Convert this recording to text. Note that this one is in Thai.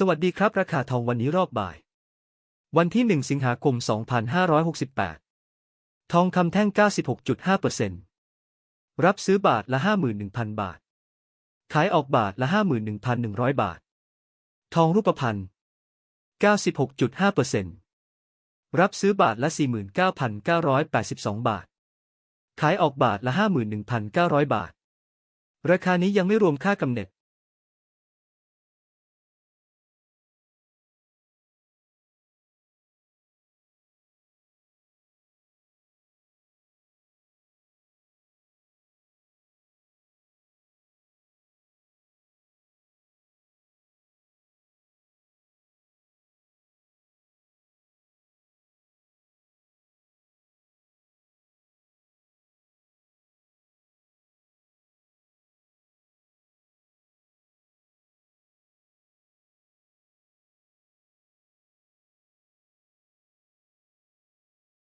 สวัสดีครับ ราคาทองวันนี้รอบบ่าย วันที่ 1 สิงหาคม 2568 ทองคำแท่ง 96.5%รับซื้อบาทละ 51,000 บาท ขายออกบาทละ 51,100 บาท ทองรูปพรรณ96.5%รับซื้อบาทละ 49,982 บาท ขายออกบาทละ 51,900 บาท ราคานี้ยังไม่รวมค่ากำเนิด